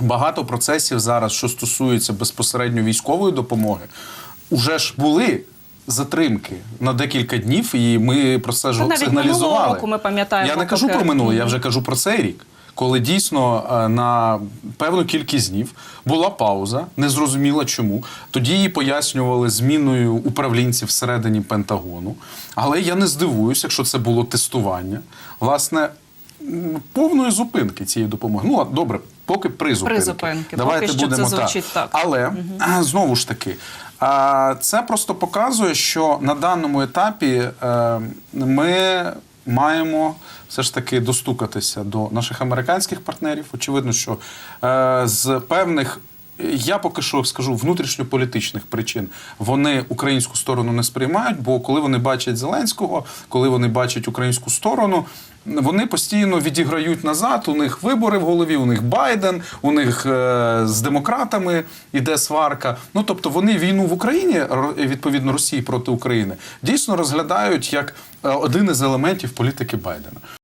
багато процесів зараз, що стосується безпосередньо військової допомоги, уже ж були. Затримки на декілька днів, і ми про це ж сигналізували. року ми пам'ятаємо, Я не кажу про минуле, я вже кажу про цей рік, коли дійсно е, на певну кількість днів була пауза, незрозуміло чому. Тоді її пояснювали зміною управлінців всередині Пентагону. Але я не здивуюся, якщо це було тестування. Власне, повної зупинки цієї допомоги. Ну, добре, поки при зупинки. Давайте Поки що будемо це звучить так. Але угу. знову ж таки, це просто показує, що на даному етапі е, ми маємо все ж таки достукатися до наших американських партнерів. Очевидно, що е, з певних. Я поки що скажу внутрішньополітичних причин вони українську сторону не сприймають, бо коли вони бачать Зеленського, коли вони бачать українську сторону, вони постійно відіграють назад. У них вибори в голові, у них Байден, у них е, з демократами іде сварка. Ну тобто вони війну в Україні, відповідно Росії проти України, дійсно розглядають як е, один із елементів політики Байдена.